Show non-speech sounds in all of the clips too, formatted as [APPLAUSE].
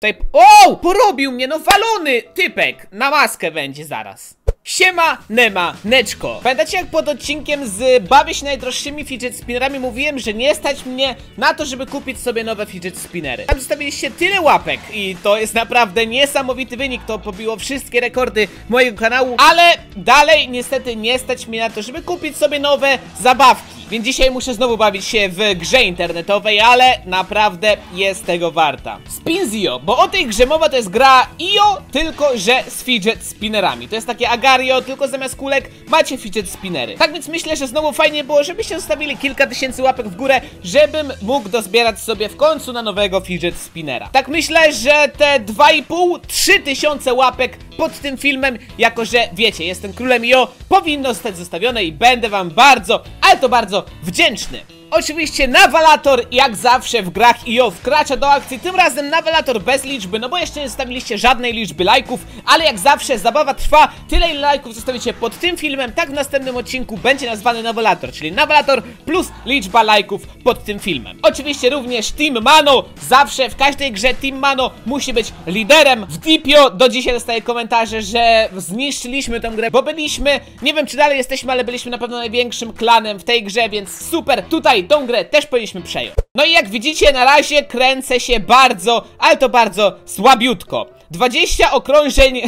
Tutaj... O! Porobił mnie, no walony typek! Na maskę będzie zaraz. Siema, Nema, Neczko. Pamiętacie jak pod odcinkiem z bawię się najdroższymi fidget spinnerami mówiłem, że nie stać mnie na to, żeby kupić sobie nowe fidget spinnery. Tam zostawiliście tyle łapek i to jest naprawdę niesamowity wynik, to pobiło wszystkie rekordy mojego kanału, ale dalej niestety nie stać mnie na to, żeby kupić sobie nowe zabawki. Więc dzisiaj muszę znowu bawić się w grze internetowej, ale naprawdę jest tego warta. Spinzio, bo o tej grze mowa to jest gra IO, tylko że z fidget spinnerami. To jest takie Agario, tylko zamiast kulek macie fidget spinnery. Tak więc myślę, że znowu fajnie było, żebyście zostawili kilka tysięcy łapek w górę, żebym mógł dozbierać sobie w końcu na nowego fidget spinnera. Tak myślę, że te 2,5-3 tysiące łapek pod tym filmem, jako że wiecie, jestem królem IO, powinno zostać zostawione i będę wam bardzo, ale to bardzo wdzięczny. Oczywiście nawalator jak zawsze w grach IO wkracza do akcji, tym razem nawalator bez liczby, no bo jeszcze nie zostawiliście żadnej liczby lajków, ale jak zawsze zabawa trwa, tyle ile lajków zostawicie pod tym filmem, tak w następnym odcinku będzie nazwany nawalator, czyli nawalator plus liczba lajków pod tym filmem. Oczywiście również Team Mano, zawsze w każdej grze Team Mano musi być liderem. W Dipio do dzisiaj dostaję komentarze, że zniszczyliśmy tę grę, bo byliśmy, nie wiem czy dalej jesteśmy, ale byliśmy na pewno największym klanem w tej grze, więc super, tutaj tą grę też powinniśmy przejąć. No i jak widzicie, na razie kręcę się bardzo, ale to bardzo słabiutko. 20 okrążeń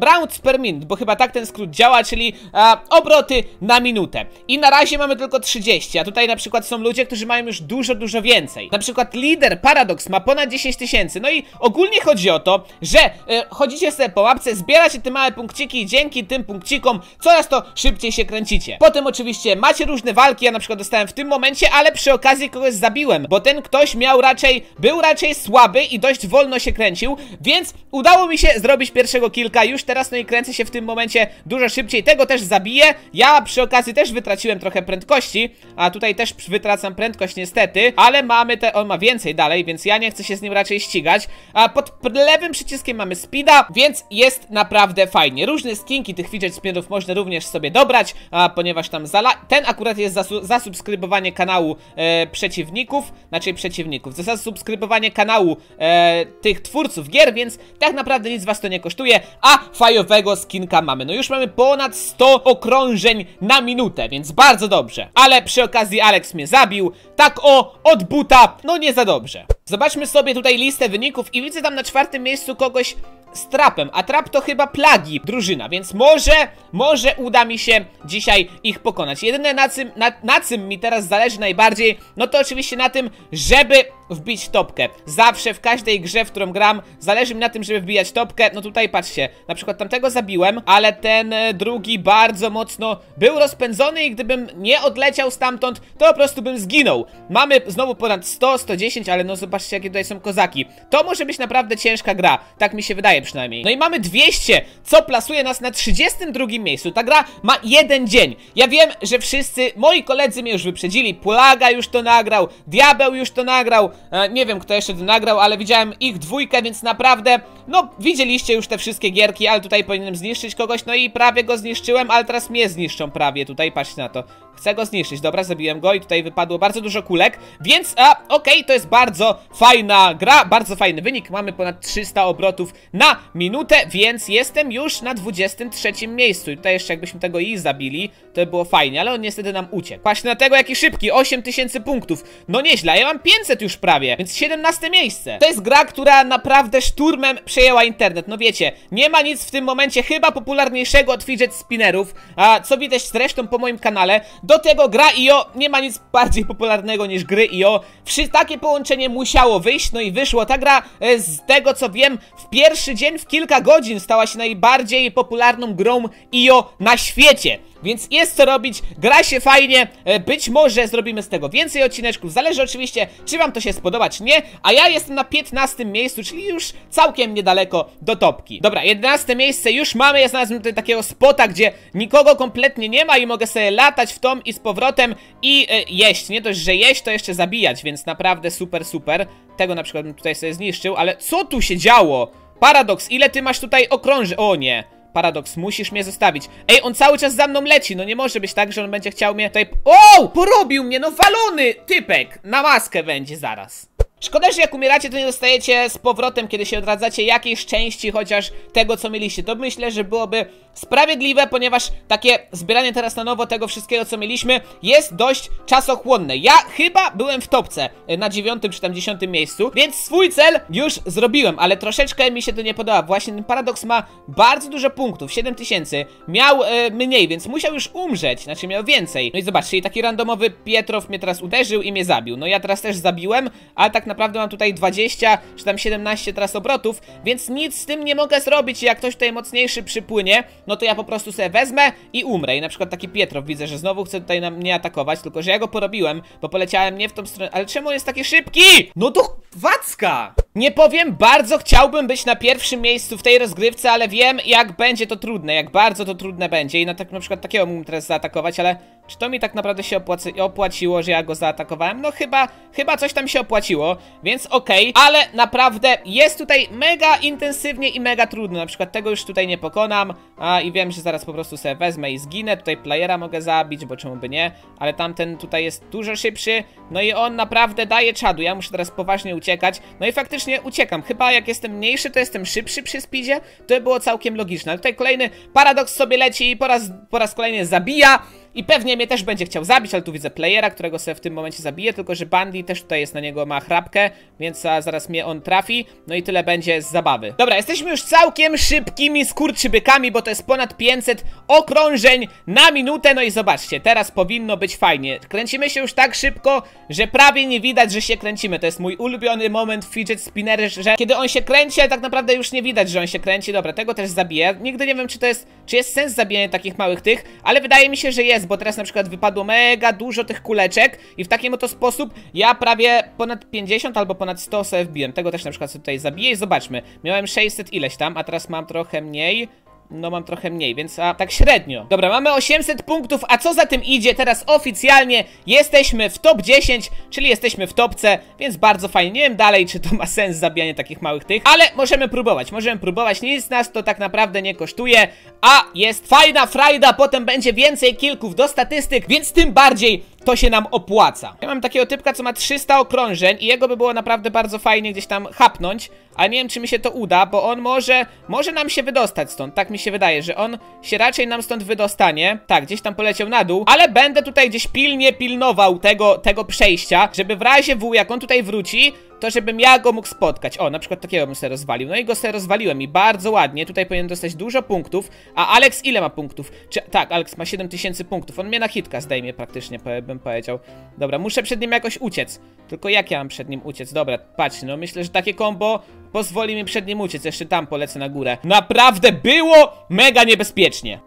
rounds per minute, bo chyba tak ten skrót działa, czyli a, obroty na minutę. I na razie mamy tylko 30, a tutaj na przykład są ludzie, którzy mają już dużo, dużo więcej. Na przykład lider Paradox ma ponad 10 tysięcy. No i ogólnie chodzi o to, że e, chodzicie sobie po łapce, zbieracie te małe punkciki i dzięki tym punkcikom coraz to szybciej się kręcicie. Potem oczywiście macie różne walki, ja na przykład dostałem w tym momencie, ale przy okazji kogoś zabiłem, bo ten ktoś miał raczej, był raczej słaby i dość wolno się kręcił, więc Udało mi się zrobić pierwszego kilka, już teraz no i kręcę się w tym momencie dużo szybciej, tego też zabiję. Ja przy okazji też wytraciłem trochę prędkości, a tutaj też wytracam prędkość niestety, ale mamy te, on ma więcej dalej, więc ja nie chcę się z nim raczej ścigać. A pod lewym przyciskiem mamy speeda, więc jest naprawdę fajnie. Różne skinki tych fidget spinnerów można również sobie dobrać, a ponieważ tam zala... Ten akurat jest za zasubskrybowanie kanału e, przeciwników, znaczy przeciwników, za zasubskrybowanie kanału e, tych twórców gier, więc tak naprawdę nic was to nie kosztuje, a fajowego skinka mamy. No już mamy ponad 100 okrążeń na minutę, więc bardzo dobrze. Ale przy okazji Alex mnie zabił, tak o, od buta, no nie za dobrze. Zobaczmy sobie tutaj listę wyników i widzę tam na czwartym miejscu kogoś z trapem, a trap to chyba plagi drużyna, więc może, może uda mi się dzisiaj ich pokonać. Jedyne na czym, na, na czym mi teraz zależy najbardziej, no to oczywiście na tym, żeby wbić topkę. Zawsze w każdej grze, w którą gram, zależy mi na tym, żeby wbijać topkę. No tutaj patrzcie, na przykład tamtego zabiłem, ale ten e, drugi bardzo mocno był rozpędzony i gdybym nie odleciał stamtąd, to po prostu bym zginął. Mamy znowu ponad 100, 110, ale no zobaczcie jakie tutaj są kozaki. To może być naprawdę ciężka gra, tak mi się wydaje przynajmniej. No i mamy 200, co plasuje nas na 32 miejscu. Ta gra ma jeden dzień. Ja wiem, że wszyscy moi koledzy mnie już wyprzedzili. Pulaga już to nagrał, Diabeł już to nagrał, e, nie wiem kto jeszcze to nagrał, ale widziałem ich dwójkę, więc naprawdę, no widzieliście już te wszystkie gierki, ale tutaj powinienem zniszczyć kogoś, no i prawie go zniszczyłem, ale teraz mnie zniszczą prawie tutaj, patrzcie na to. Chcę go zniszczyć, dobra, zabiłem go i tutaj wypadło bardzo dużo kulek, więc, a, okej, okay, to jest bardzo fajna gra, bardzo fajny wynik, mamy ponad 300 obrotów na minutę, więc jestem już na 23 miejscu. I tutaj jeszcze jakbyśmy tego i zabili, to by było fajnie, ale on niestety nam uciekł. Patrzcie na tego, jaki szybki, 8000 punktów, no nieźle, ja mam 500 już prawie, więc 17 miejsce. To jest gra, która naprawdę szturmem przejęła internet, no wiecie, nie ma nic w tym momencie chyba popularniejszego od fidget spinnerów, a co widać zresztą po moim kanale, do tego gra IO nie ma nic bardziej popularnego niż gry IO. Wszy takie połączenie musiało wyjść, no i wyszło. Ta gra, e, z tego co wiem, w pierwszy dzień, w kilka godzin stała się najbardziej popularną grą IO na świecie. Więc jest co robić, gra się fajnie, e, być może zrobimy z tego więcej odcineczków, zależy oczywiście, czy wam to się spodoba, czy nie, a ja jestem na 15 miejscu, czyli już całkiem niedaleko do topki. Dobra, 11 miejsce już mamy, ja znalazłem tutaj takiego spota, gdzie nikogo kompletnie nie ma i mogę sobie latać w tom i z powrotem i e, jeść, nie dość, że jeść, to jeszcze zabijać, więc naprawdę super, super. Tego na przykład bym tutaj sobie zniszczył, ale co tu się działo? Paradoks, ile ty masz tutaj okrąży? O nie. Paradoks, musisz mnie zostawić. Ej, on cały czas za mną leci, no nie może być tak, że on będzie chciał mnie tutaj... O! Porobił mnie, no walony typek! Na maskę będzie zaraz. Szkoda, że jak umieracie, to nie dostajecie z powrotem, kiedy się odradzacie jakiejś części chociaż tego, co mieliście. To myślę, że byłoby sprawiedliwe, ponieważ takie zbieranie teraz na nowo tego wszystkiego, co mieliśmy, jest dość czasochłonne. Ja chyba byłem w topce e, na dziewiątym czy tam dziesiątym miejscu, więc swój cel już zrobiłem, ale troszeczkę mi się to nie podoba. Właśnie ten paradoks ma bardzo dużo punktów, 7000. Miał e, mniej, więc musiał już umrzeć, znaczy miał więcej. No i zobaczcie, taki randomowy Pietrow mnie teraz uderzył i mnie zabił. No ja teraz też zabiłem, ale tak naprawdę mam tutaj 20 czy tam 17 teraz obrotów, więc nic z tym nie mogę zrobić. Jak ktoś tutaj mocniejszy przypłynie, no to ja po prostu sobie wezmę i umrę. I na przykład taki Pietrow widzę, że znowu chce tutaj na mnie atakować, tylko że ja go porobiłem, bo poleciałem nie w tą stronę. Ale czemu jest taki szybki? No to wacka! Nie powiem, bardzo chciałbym być na pierwszym miejscu w tej rozgrywce, ale wiem jak będzie to trudne, jak bardzo to trudne będzie i na, tak, na przykład takiego mógłbym teraz zaatakować, ale czy to mi tak naprawdę się opłaci opłaciło, że ja go zaatakowałem? No chyba, chyba coś tam się opłaciło, więc okej, okay. ale naprawdę jest tutaj mega intensywnie i mega trudno, na przykład tego już tutaj nie pokonam a, i wiem, że zaraz po prostu sobie wezmę i zginę, tutaj playera mogę zabić, bo czemu by nie, ale tamten tutaj jest dużo szybszy, no i on naprawdę daje czadu, ja muszę teraz poważnie uciekać, no i faktycznie uciekam, chyba jak jestem mniejszy, to jestem szybszy przy speedzie, to by było całkiem logiczne, ale tutaj kolejny paradoks sobie leci i po raz, po raz kolejny zabija, i pewnie mnie też będzie chciał zabić, ale tu widzę playera, którego sobie w tym momencie zabiję, tylko że Bandy też tutaj jest na niego, ma chrapkę, więc zaraz mnie on trafi, no i tyle będzie z zabawy. Dobra, jesteśmy już całkiem szybkimi skurczybykami, bo to jest ponad 500 okrążeń na minutę, no i zobaczcie, teraz powinno być fajnie. Kręcimy się już tak szybko, że prawie nie widać, że się kręcimy. To jest mój ulubiony moment fidget spinner, że kiedy on się kręci, ale tak naprawdę już nie widać, że on się kręci. Dobra, tego też zabiję. Nigdy nie wiem, czy to jest, czy jest sens zabijania takich małych tych, ale wydaje mi się, że jest, bo teraz na przykład wypadło mega dużo tych kuleczek i w takim oto sposób ja prawie ponad 50 albo ponad 100 sobie wbiłem. Tego też na przykład sobie tutaj zabiję i zobaczmy. Miałem 600 ileś tam, a teraz mam trochę mniej. No mam trochę mniej, więc a, tak średnio. Dobra, mamy 800 punktów, a co za tym idzie? Teraz oficjalnie jesteśmy w top 10 Czyli jesteśmy w topce, więc bardzo fajnie. Nie wiem dalej, czy to ma sens zabijanie takich małych tych Ale możemy próbować, możemy próbować. Nic nas to tak naprawdę nie kosztuje A jest fajna frajda, potem będzie więcej kilków do statystyk Więc tym bardziej to się nam opłaca. Ja mam takiego typka, co ma 300 okrążeń i jego by było naprawdę bardzo fajnie gdzieś tam hapnąć, ale nie wiem, czy mi się to uda, bo on może, może nam się wydostać stąd, tak mi się wydaje, że on się raczej nam stąd wydostanie. Tak, gdzieś tam poleciał na dół, ale będę tutaj gdzieś pilnie pilnował tego, tego przejścia, żeby w razie W, jak on tutaj wróci, to żebym ja go mógł spotkać. O, na przykład takiego bym sobie rozwalił. No i go sobie rozwaliłem i bardzo ładnie. Tutaj powinien dostać dużo punktów. A Alex ile ma punktów? Czy, tak, Alex ma 7000 punktów. On mnie na hitka zdejmie praktycznie, bym powiedział. Dobra, muszę przed nim jakoś uciec. Tylko jak ja mam przed nim uciec? Dobra, patrz, no myślę, że takie combo pozwoli mi przed nim uciec. Jeszcze tam polecę na górę. Naprawdę było mega niebezpiecznie.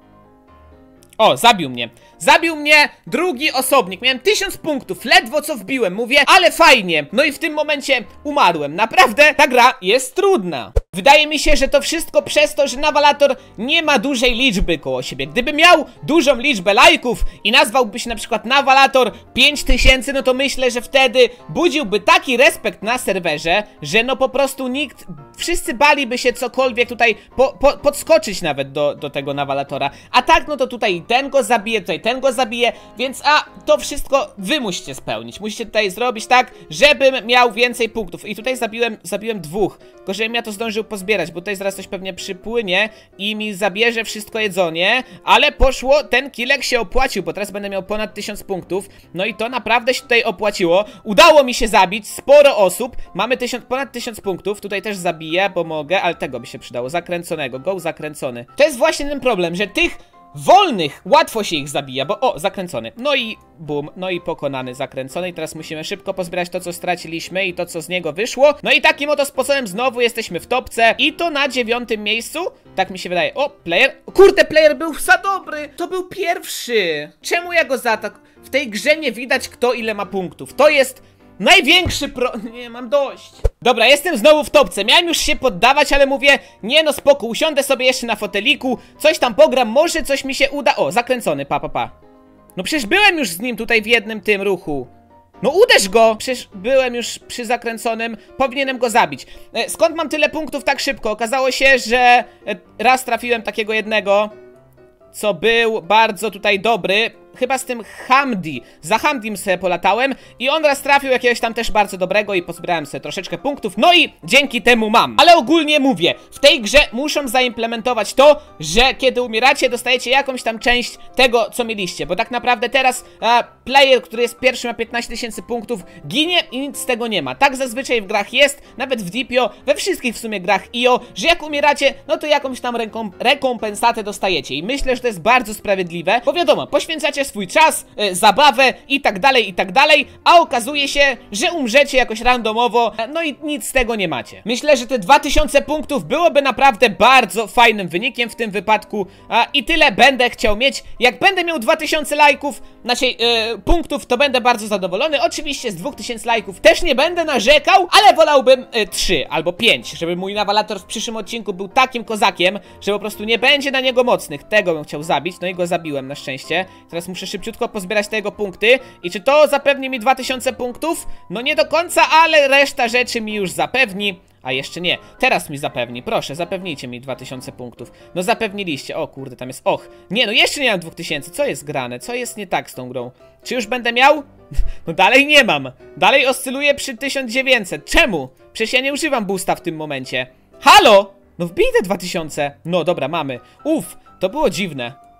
O, zabił mnie. Zabił mnie drugi osobnik. Miałem tysiąc punktów, ledwo co wbiłem. Mówię, ale fajnie. No i w tym momencie umarłem. Naprawdę ta gra jest trudna. Wydaje mi się, że to wszystko przez to, że Nawalator nie ma dużej liczby koło siebie. Gdyby miał dużą liczbę lajków i nazwałby się na przykład Nawalator 5000, no to myślę, że wtedy budziłby taki respekt na serwerze, że no po prostu nikt, wszyscy baliby się cokolwiek tutaj po, po, podskoczyć nawet do, do tego Nawalatora. A tak, no to tutaj ten go zabije, tutaj ten go zabije, więc a, to wszystko wy musicie spełnić. Musicie tutaj zrobić tak, żebym miał więcej punktów. I tutaj zabiłem, zabiłem dwóch, tylko żebym ja to zdążył pozbierać, bo tutaj zaraz coś pewnie przypłynie i mi zabierze wszystko jedzenie, ale poszło, ten kilek się opłacił, bo teraz będę miał ponad 1000 punktów, no i to naprawdę się tutaj opłaciło. Udało mi się zabić sporo osób, mamy tysiąc, ponad 1000 punktów, tutaj też zabiję, bo mogę, ale tego by się przydało, zakręconego, go zakręcony. To jest właśnie ten problem, że tych wolnych łatwo się ich zabija, bo o, zakręcony. No i bum, no i pokonany, zakręcony i teraz musimy szybko pozbierać to, co straciliśmy i to, co z niego wyszło. No i takim oto sposobem znowu jesteśmy w topce i to na dziewiątym miejscu, tak mi się wydaje. O, player, kurde, player był za dobry, to był pierwszy. Czemu ja go zaatak... W tej grze nie widać, kto ile ma punktów. To jest Największy pro... [LAUGHS] Nie, mam dość. Dobra, jestem znowu w topce. Miałem już się poddawać, ale mówię, nie no spoko, usiądę sobie jeszcze na foteliku, coś tam pogram, może coś mi się uda. O, zakręcony, pa, pa, pa. No przecież byłem już z nim tutaj w jednym tym ruchu. No uderz go! Przecież byłem już przy zakręconym, powinienem go zabić. E, skąd mam tyle punktów tak szybko? Okazało się, że e, raz trafiłem takiego jednego, co był bardzo tutaj dobry chyba z tym Hamdi. Za Hamdim sobie polatałem i on raz trafił jakiegoś tam też bardzo dobrego i pozbierałem sobie troszeczkę punktów. No i dzięki temu mam. Ale ogólnie mówię, w tej grze muszą zaimplementować to, że kiedy umieracie, dostajecie jakąś tam część tego, co mieliście. Bo tak naprawdę teraz a, player, który jest pierwszy ma 15 tysięcy punktów, ginie i nic z tego nie ma. Tak zazwyczaj w grach jest, nawet w Deepio, we wszystkich w sumie grach IO, że jak umieracie, no to jakąś tam rekom rekompensatę dostajecie. I myślę, że to jest bardzo sprawiedliwe, bo wiadomo, poświęcacie swój czas, e, zabawę i tak dalej, i tak dalej, a okazuje się, że umrzecie jakoś randomowo, e, no i nic z tego nie macie. Myślę, że te 2000 punktów byłoby naprawdę bardzo fajnym wynikiem w tym wypadku a, i tyle będę chciał mieć. Jak będę miał 2000 lajków, znaczy e, punktów, to będę bardzo zadowolony. Oczywiście z 2000 lajków też nie będę narzekał, ale wolałbym e, 3 albo 5, żeby mój nawalator w przyszłym odcinku był takim kozakiem, że po prostu nie będzie na niego mocnych. Tego bym chciał zabić, no i go zabiłem na szczęście. Teraz muszę szybciutko pozbierać te jego punkty. I czy to zapewni mi 2000 punktów? No nie do końca, ale reszta rzeczy mi już zapewni. A jeszcze nie. Teraz mi zapewni. Proszę, zapewnijcie mi 2000 punktów. No zapewniliście. O kurde, tam jest och. Nie, no jeszcze nie mam 2000. Co jest grane? Co jest nie tak z tą grą? Czy już będę miał? [LAUGHS] No dalej nie mam. Dalej oscyluję przy 1900. Czemu? Przecież ja nie używam boosta w tym momencie. Halo? No wbij te 2000. No dobra, mamy. Uff, to było dziwne.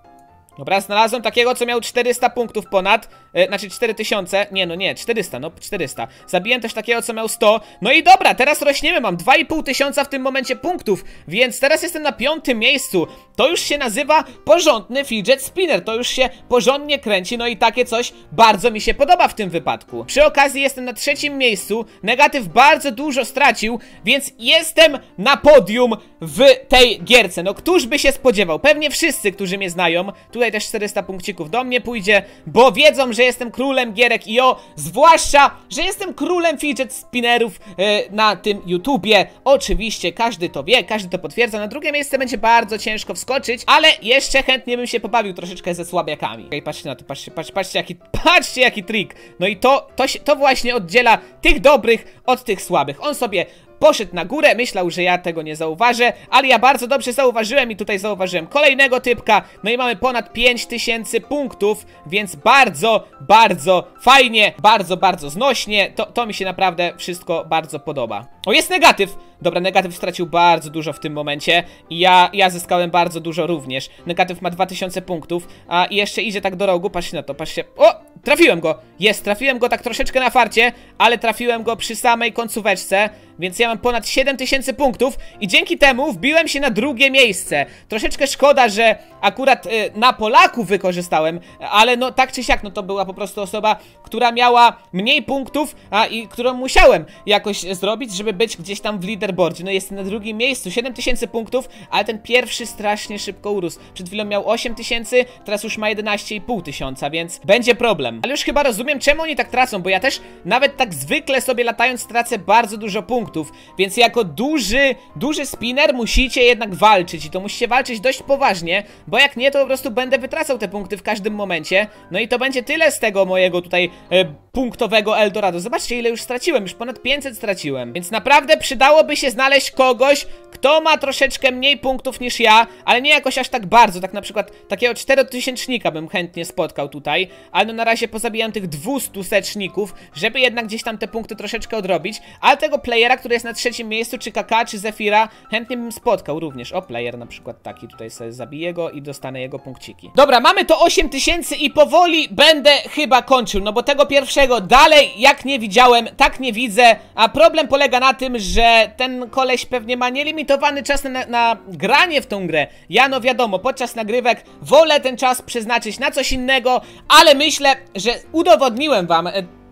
Dobra, znalazłem takiego, co miał 400 punktów ponad, e, znaczy 4000, nie no nie, 400, no 400. Zabiłem też takiego, co miał 100, no i dobra, teraz rośniemy, mam 2,5 tysiąca w tym momencie punktów, więc teraz jestem na piątym miejscu. To już się nazywa porządny fidget spinner, to już się porządnie kręci, no i takie coś bardzo mi się podoba w tym wypadku. Przy okazji jestem na trzecim miejscu, negatyw bardzo dużo stracił, więc jestem na podium w tej gierce. No któż by się spodziewał, pewnie wszyscy, którzy mnie znają, tutaj też 400 punkcików do mnie pójdzie, bo wiedzą, że jestem królem gierek IO, zwłaszcza, że jestem królem fidget spinnerów e, na tym YouTubie. Oczywiście, każdy to wie, każdy to potwierdza. Na drugie miejsce będzie bardzo ciężko wskoczyć, ale jeszcze chętnie bym się pobawił troszeczkę ze słabiakami. Okej, patrzcie na to, patrzcie, patrzcie, patrzcie jaki, [LAUGHS] patrzcie jaki trik. No i to, to, się, to właśnie oddziela tych dobrych od tych słabych. On sobie poszedł na górę, myślał, że ja tego nie zauważę, ale ja bardzo dobrze zauważyłem i tutaj zauważyłem kolejnego typka, no i mamy ponad 5000 punktów, więc bardzo, bardzo fajnie, bardzo, bardzo znośnie, to, to mi się naprawdę wszystko bardzo podoba. O, jest negatyw! Dobra, negatyw stracił bardzo dużo w tym momencie i ja, ja zyskałem bardzo dużo również. Negatyw ma 2000 punktów, a jeszcze idzie tak do rogu, patrzcie na to, patrzcie. O! Trafiłem go! Jest, trafiłem go tak troszeczkę na farcie, ale trafiłem go przy samej końcóweczce, więc ja mam ponad 7000 punktów i dzięki temu wbiłem się na drugie miejsce. Troszeczkę szkoda, że akurat y, na Polaku wykorzystałem, ale no tak czy siak, no to była po prostu osoba, która miała mniej punktów, a i którą musiałem jakoś zrobić, żeby być gdzieś tam w leaderboardzie. No jestem na drugim miejscu, 7000 punktów, ale ten pierwszy strasznie szybko urósł. Przed chwilą miał 8000, teraz już ma 11,5 tysiąca, więc będzie problem. Ale już chyba rozumiem, czemu oni tak tracą, bo ja też nawet tak zwykle sobie latając tracę bardzo dużo punktów, więc jako duży, duży spinner musicie jednak walczyć i to musicie walczyć dość poważnie, bo jak nie, to po prostu będę wytracał te punkty w każdym momencie. No i to będzie tyle z tego mojego tutaj e, punktowego Eldorado. Zobaczcie, ile już straciłem, już ponad 500 straciłem. Więc naprawdę przydałoby się znaleźć kogoś, kto ma troszeczkę mniej punktów niż ja, ale nie jakoś aż tak bardzo. Tak na przykład takiego 4000 bym chętnie spotkał tutaj, ale no na razie pozabijam tych 200 seczników, żeby jednak gdzieś tam te punkty troszeczkę odrobić, ale tego playera, który jest na trzecim miejscu, czy KK, czy Zefira, chętnie bym spotkał również. O, player na przykład taki, tutaj sobie zabiję go i dostanę jego punkciki. Dobra, mamy to 8000 i powoli będę chyba kończył, no bo tego pierwszego dalej jak nie widziałem, tak nie widzę, a problem polega na tym, że ten koleś pewnie ma nielimitowany czas na, na granie w tą grę. Ja no wiadomo, podczas nagrywek wolę ten czas przeznaczyć na coś innego, ale myślę, że udowodniłem wam e,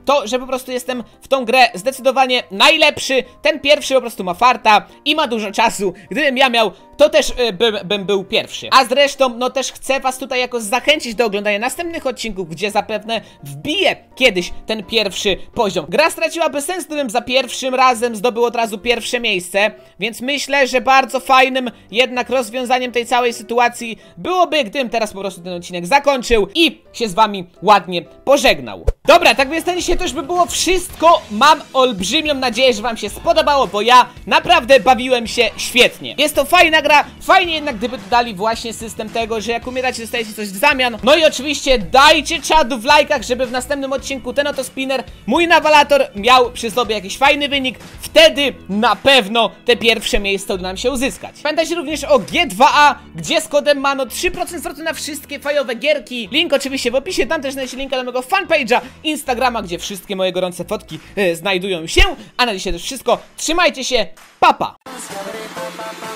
to, że po prostu jestem w tą grę zdecydowanie najlepszy. Ten pierwszy po prostu ma farta i ma dużo czasu. Gdybym ja miał, to też y, bym, bym był pierwszy. A zresztą, no też chcę was tutaj jakoś zachęcić do oglądania następnych odcinków, gdzie zapewne wbiję kiedyś ten pierwszy poziom. Gra straciłaby sens, gdybym za pierwszym razem zdobył od razu pierwsze miejsce, więc myślę, że bardzo fajnym jednak rozwiązaniem tej całej sytuacji byłoby, gdybym teraz po prostu ten odcinek zakończył i się z wami ładnie pożegnał. Dobra, tak więc ten się to już by było wszystko. Mam olbrzymią nadzieję, że wam się spodobało, bo ja naprawdę bawiłem się świetnie. Jest to fajna gra, fajnie jednak gdyby dodali właśnie system tego, że jak umieracie dostajecie coś w zamian. No i oczywiście dajcie czadu w lajkach, żeby w następnym odcinku ten oto spinner, mój nawalator miał przy sobie jakiś fajny wynik. Wtedy na pewno te pierwsze miejsce uda nam się uzyskać. Pamiętajcie również o G2A, gdzie z kodem MANO 3% zwrotu na wszystkie fajowe gierki. Link oczywiście w opisie, tam też znajdziecie linka do mojego fanpage'a, Instagrama, wszystkie moje gorące fotki e, znajdują się. A na dzisiaj to wszystko. Trzymajcie się, papa! Pa.